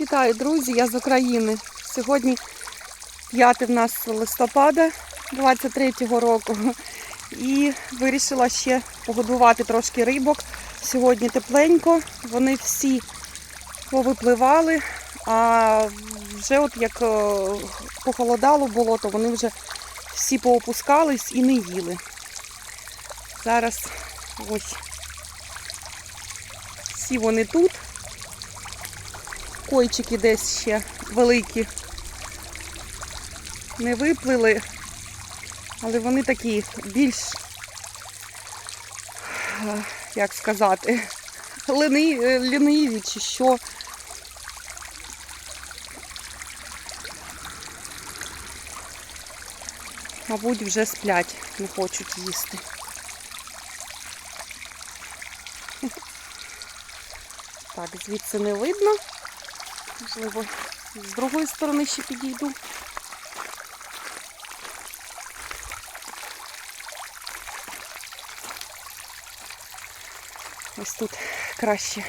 Вітаю, друзі! Я з України. Сьогодні 5 в нас листопада 23-го року. І вирішила ще погодувати трошки рибок. Сьогодні тепленько. Вони всі повипливали, а вже от як е, похолодало було, то вони вже всі поопускались і не їли. Зараз ось всі вони тут. Койчики десь ще великі. Не виплили, але вони такі більш, як сказати, лени, е, ліниві чи що. Мабуть, вже сплять, не хочуть їсти. Так, звідси не видно. Можливо, з другої сторони ще підійду. Ось тут краще.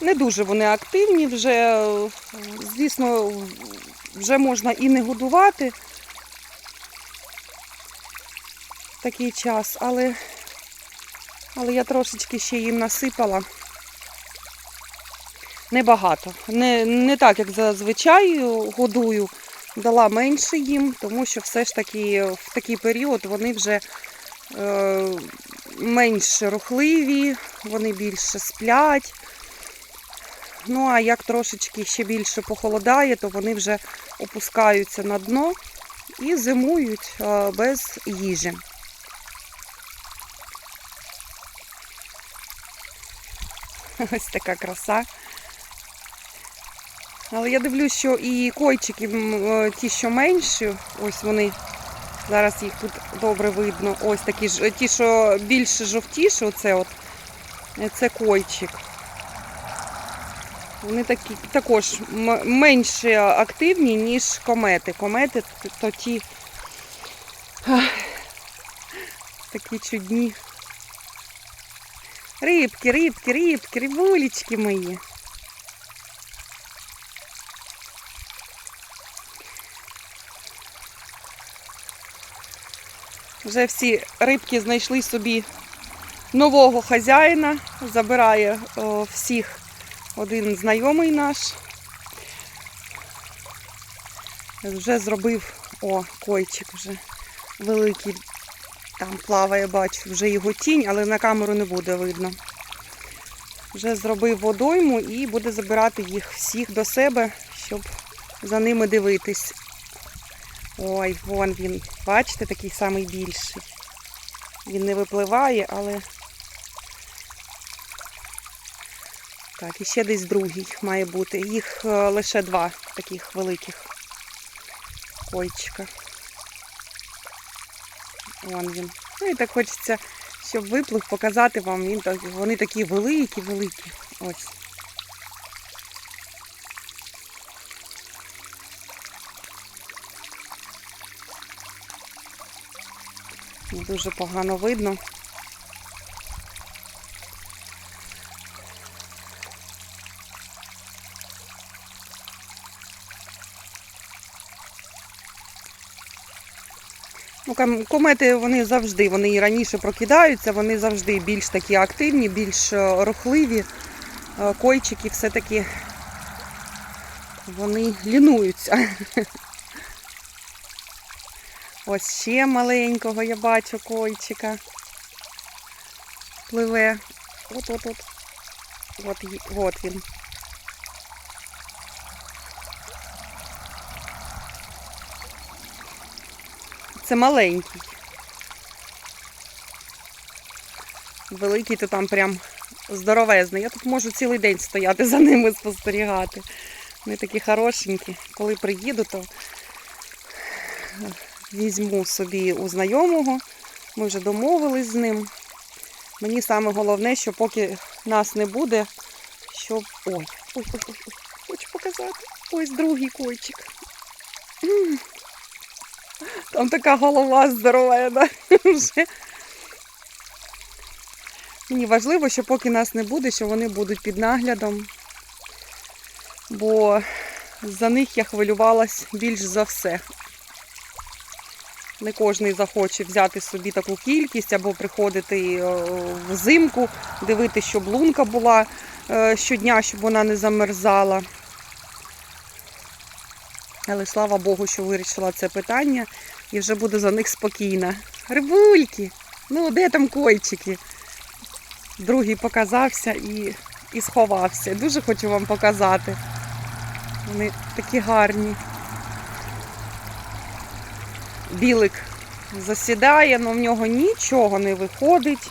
Не дуже вони активні, вже, звісно, вже можна і не годувати такий час, але але я трошечки ще їм насипала. Небагато. Не, не так, як зазвичай годую. Дала менше їм, тому що все ж таки в такий період вони вже е, менш рухливі, вони більше сплять. Ну, а як трошечки ще більше похолодає, то вони вже опускаються на дно і зимують е, без їжі. Ось така краса. Але я дивлюсь, що і койчики, ті, що менші, ось вони, зараз їх тут добре видно. Ось такі ж, ті, що більше жовтіші, оце от, е, це койчик. Вони такі також менш активні, ніж комети. Комети то ті такі чудні. Рибки, рибки, рибки, рибулечки мої. Вже всі рибки знайшли собі нового хазяїна. Забирає о, всіх один знайомий наш. Вже зробив о, койчик вже великий. Там плаває, бачу, вже його тінь, але на камеру не буде видно. Вже зробив водойму і буде забирати їх всіх до себе, щоб за ними дивитись. Ой, вон він. Бачите, такий самий більший. Він не випливає, але. Так, і ще десь другий має бути. Їх е, лише два таких великих койчика. Вон він. Ну і так хочеться, щоб виплив, показати вам. Він так, вони такі великі, великі. Ось. Дуже погано видно. Комети вони завжди, вони і раніше прокидаються, вони завжди більш такі активні, більш е, рухливі. Е, Койчики все-таки вони лінуються. Ось ще маленького я бачу койчика. Пливе. От-от-от. От, й- от він. Це маленький. Великий то там прям здоровезний. Я тут можу цілий день стояти за ними спостерігати. Вони такі хорошенькі. Коли приїду, то візьму собі у знайомого. Ми вже домовились з ним. Мені саме головне, що поки нас не буде, щоб. Ой, ой, ой, ой, хочу показати. Ось другий койчик. Там така голова здоровена. Вже Мені важливо, що поки нас не буде, що вони будуть під наглядом. Бо за них я хвилювалась більш за все. Не кожен захоче взяти собі таку кількість або приходити е, взимку, дивитися, щоб лунка була е, щодня, щоб вона не замерзала. Але слава Богу, що вирішила це питання і вже буду за них спокійна. Рибульки! Ну, де там койчики? Другий показався і, і сховався. Дуже хочу вам показати. Вони такі гарні. Білик засідає, але в нього нічого не виходить.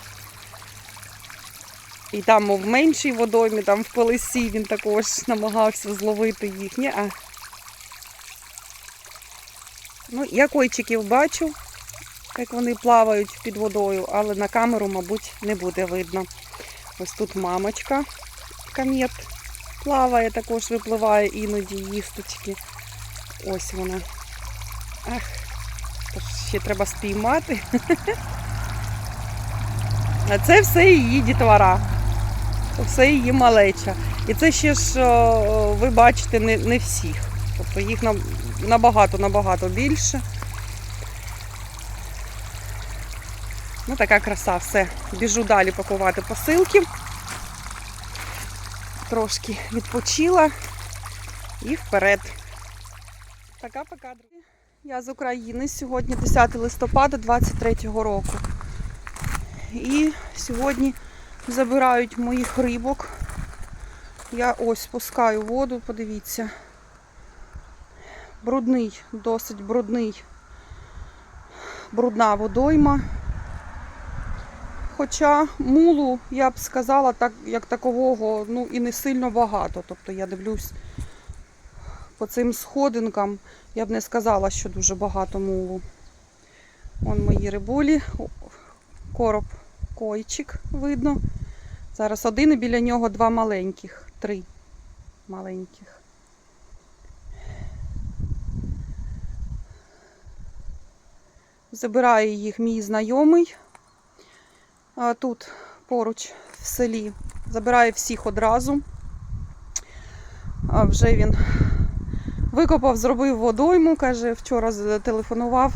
І там в меншій водоймі, там в колесі він також намагався зловити їх. Ну, я койчиків бачу, як вони плавають під водою, але на камеру, мабуть, не буде видно. Ось тут мамочка камет плаває, також випливає іноді їсточки. Ось вона. Ах, ще треба спіймати. А це все її дітвора. Все її малеча. І це ще ж, ви бачите, не, не всіх. Тобто їх на- набагато-набагато більше. Ну, така краса, все. Біжу далі пакувати посилки. Трошки відпочила і вперед. Пока-пока, друзі. Я з України. Сьогодні 10 листопада 23-го року. І сьогодні забирають моїх рибок. Я ось спускаю воду, подивіться. Брудний, досить брудний, брудна водойма. Хоча мулу, я б сказала, так, як такового, ну і не сильно багато. Тобто я дивлюсь по цим сходинкам, я б не сказала, що дуже багато мулу. Вон мої рибулі, короб койчик видно. Зараз один і біля нього два маленьких, три маленьких. Забирає їх мій знайомий тут поруч в селі. Забирає всіх одразу. Вже він викопав, зробив водойму, каже, вчора зателефонував.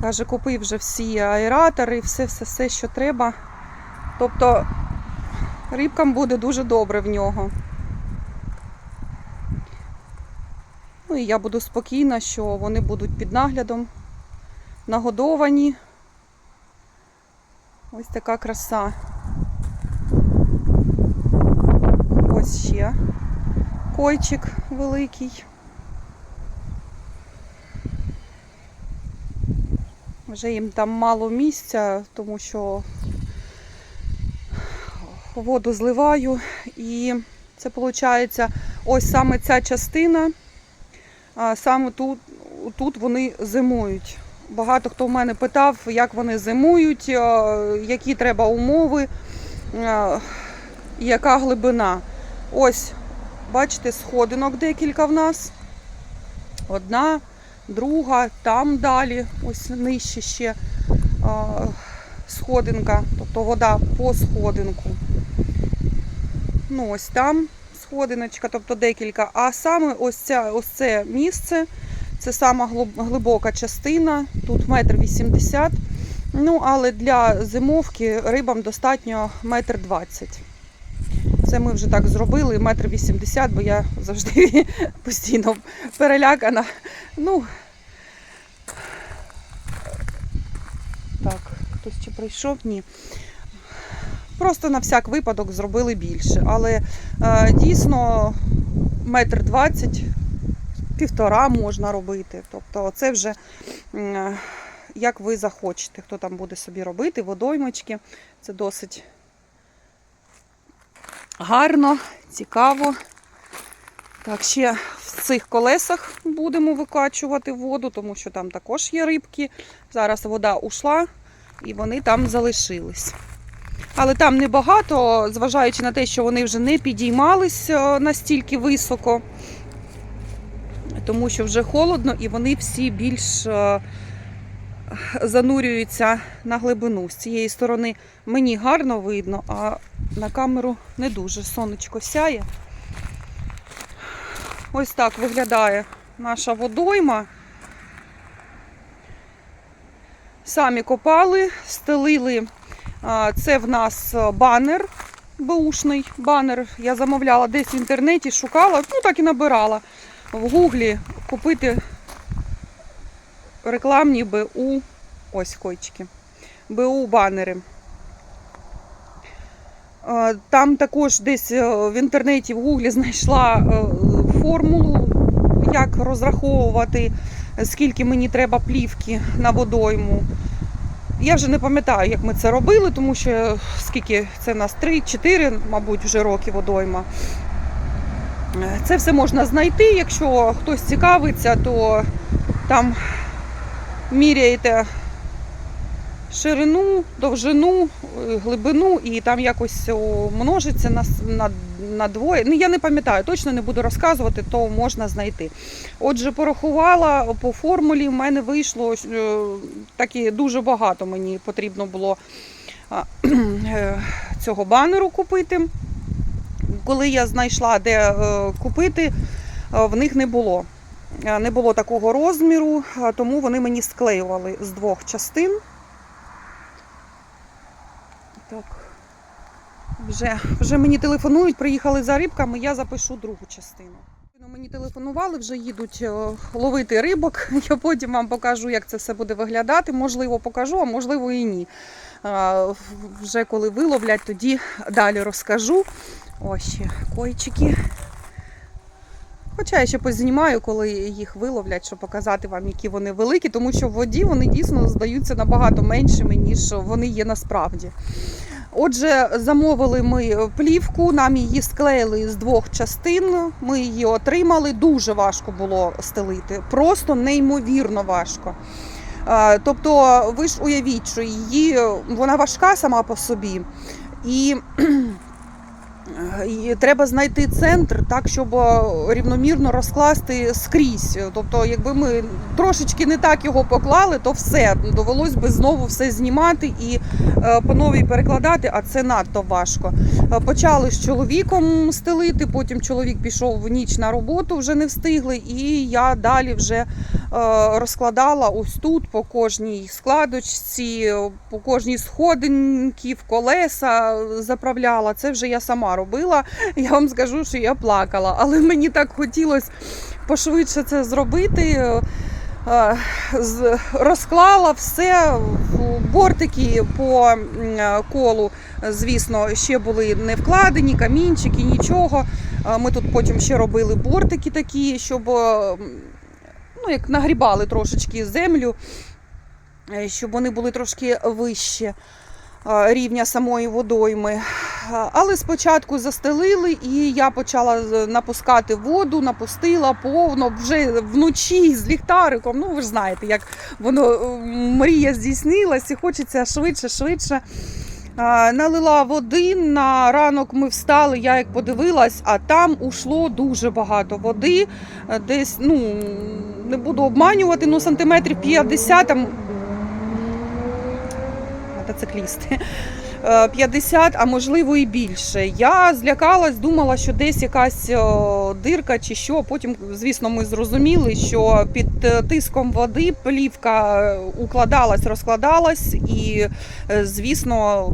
Каже, купив вже всі аератори, все, все, все, що треба. Тобто рибкам буде дуже добре в нього. Ну і я буду спокійна, що вони будуть під наглядом, нагодовані. Ось така краса. Ось ще койчик великий. Вже їм там мало місця, тому що воду зливаю. І це виходить ось саме ця частина, саме тут, тут вони зимують. Багато хто в мене питав, як вони зимують, е, які треба умови, е, яка глибина. Ось, бачите, сходинок декілька в нас. Одна, друга, там далі, ось нижче ще е, сходинка, тобто вода по сходинку. Ну, ось там сходиночка, тобто декілька. А саме ось, ця, ось це місце. Це сама глибока частина, тут метр вісімдесят. Ну, але для зимовки рибам достатньо метр двадцять. Це ми вже так зробили, метр вісімдесят, бо я завжди постійно перелякана. Ну, так, хтось чи прийшов? Ні. Просто на всяк випадок зробили більше. Але е, дійсно метр двадцять півтора можна робити. Тобто це вже як ви захочете, хто там буде собі робити, водоймочки. Це досить гарно, цікаво. Так, ще в цих колесах будемо викачувати воду, тому що там також є рибки. Зараз вода ушла і вони там залишились. Але там небагато, зважаючи на те, що вони вже не підіймались е, настільки високо тому що вже холодно і вони всі більш е, занурюються на глибину. З цієї сторони мені гарно видно, а на камеру не дуже. Сонечко сяє. Ось так виглядає наша водойма. Самі копали, стелили. Це в нас е, банер, беушний банер. Я замовляла десь в інтернеті, шукала, ну так і набирала в гуглі купити рекламні БУ, ось койчики, БУ банери. Е, Там також десь е, в інтернеті в гуглі знайшла е, формулу, як розраховувати, скільки мені треба плівки на водойму. Я вже не пам'ятаю, як ми це робили, тому що скільки це нас 3-4, мабуть, вже роки водойма. Це все можна знайти. Якщо хтось цікавиться, то там міряєте ширину, довжину, е, глибину і там якось множиться на, на, на двоє. Ну, я не пам'ятаю, точно не буду розказувати, то можна знайти. Отже, порахувала по формулі, в мене вийшло е, таки дуже багато мені потрібно було е, цього банеру купити. Коли я знайшла, де е, купити, е, в них не було. Е, Не було такого розміру, тому вони мені склеювали з двох частин. Так. Вже, вже мені телефонують, приїхали за рибками, я запишу другу частину. Ну, Мені телефонували, вже їдуть ловити рибок. Я потім вам покажу, як це все буде виглядати. Можливо, покажу, а можливо і ні. Вже коли виловлять, тоді далі розкажу. Ось койчики. Хоча я ще познімаю, коли їх виловлять, щоб показати вам, які вони великі, тому що в воді вони дійсно здаються набагато меншими, ніж вони є насправді. Отже, замовили ми плівку, нам її склеїли з двох частин. Ми її отримали. Дуже важко було стелити, просто неймовірно важко. Тобто, ви ж уявіть, що її вона важка сама по собі, і, і треба знайти центр так, щоб рівномірно розкласти скрізь. Тобто, якби ми трошечки не так його поклали, то все довелось би знову все знімати і е, по новій перекладати, а це надто важко. Е, Почали з чоловіком стелити, потім чоловік пішов в ніч на роботу, вже не встигли, і я далі вже е, розкладала ось тут по кожній складочці, по кожній сходинці, колеса заправляла. Це вже я сама робила. Я вам скажу, що я плакала, але мені так хотілося пошвидше це зробити. Е, Розклала все, бортики по е, колу, звісно, ще були не вкладені, камінчики, нічого. Е, Ми тут потім ще робили бортики такі, щоб е, ну, як нагрібали трошечки землю, е, щоб вони були трошки вище е, рівня самої водойми. Е, Але спочатку застелили, і я почала напускати воду, напустила повно вже вночі з ліхтариком. Ну, ви ж знаєте, як воно е, мрія здійснилась і хочеться швидше, швидше. Налила води. На ранок ми встали, я як подивилась, а там ушло дуже багато води. Е, Десь, ну, не буду обманювати, ну сантиметрів 50 там. Мотоциклісти. Е, 50, а можливо і більше. Я злякалась, думала, що десь якась е, дирка чи що. Потім, звісно, ми зрозуміли, що під е, тиском води плівка е, укладалась, розкладалась, і, е, звісно,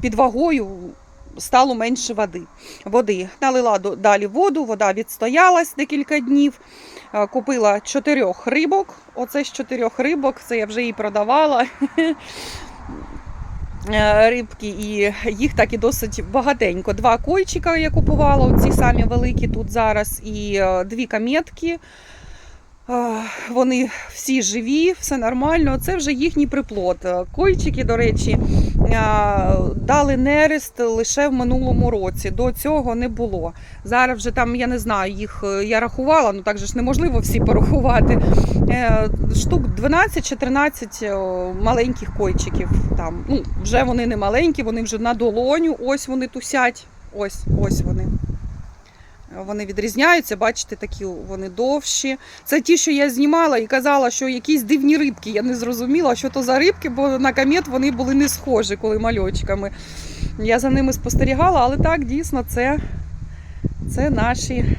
під вагою стало менше води. води. Налила далі воду, вода відстоялась декілька днів. Е, Купила чотирьох рибок. Оце з чотирьох рибок, це я вже її продавала. Е, Рибки, і їх так і досить багатенько. Два койчика я купувала, ці самі великі тут зараз, і е, дві кам'ятки. Вони всі живі, все нормально. Це вже їхній приплод. Койчики, до речі, е, дали нерест лише в минулому році. До цього не було. Зараз вже там, я не знаю, їх е, я рахувала, ну так же ж неможливо всі порахувати. Е, Штук 12 чи 13 е, маленьких койчиків. Там. Ну, вже вони не маленькі, вони вже на долоню. Ось вони тусять. Ось, ось вони. Вони відрізняються, бачите, такі вони довші. Це ті, що я знімала і казала, що якісь дивні рибки. Я не зрозуміла, що то за рибки, бо на комет вони були не схожі, коли мальочками. Я за ними спостерігала, але так, дійсно, це, це наші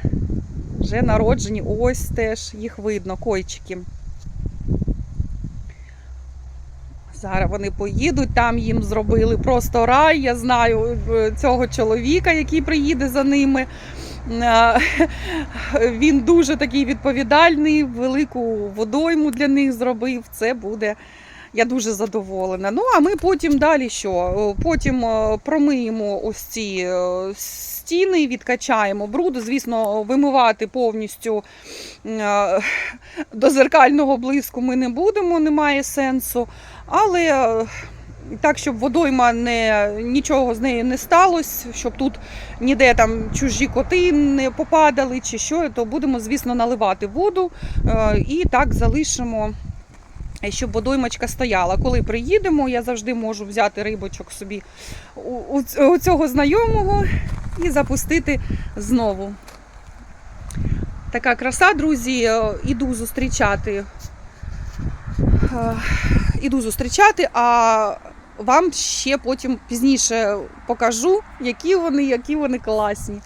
вже народжені. Ось теж їх видно, койчики. Зараз вони поїдуть, там їм зробили просто рай. Я знаю е, цього чоловіка, який приїде за ними. Е, Він дуже такий відповідальний, велику водойму для них зробив. Це буде. Я дуже задоволена. Ну а ми потім далі що? Е, Потім е, промиємо ось ці стіни, відкачаємо бруду. Звісно, вимивати повністю до зеркального блиску ми не будемо, немає сенсу. Але так, щоб водойма не, нічого з нею не сталося, щоб тут ніде там чужі коти не попадали чи що, то будемо, звісно, наливати воду е, і так залишимо. е, Щоб водоймочка стояла. Коли приїдемо, я завжди можу взяти рибочок собі у, у цього знайомого і запустити знову. Така краса, друзі. Е, Іду зустрічати. Іду зустрічати, а вам ще потім пізніше покажу, які вони, які вони класні.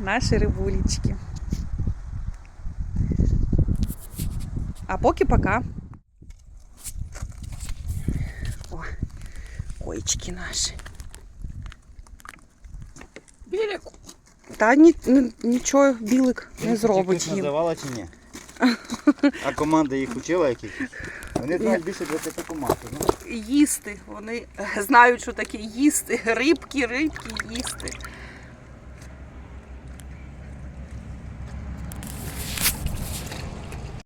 Наші рибулечки. А поки пока. О, койчики наші. Білик. Та ні, ні- нічого білик не зробить їм. називала чи ні? А команда їх учила якихось? Вони знають більше 20 команд. Їсти. Вони знають, що таке їсти. Рибки, рибки їсти.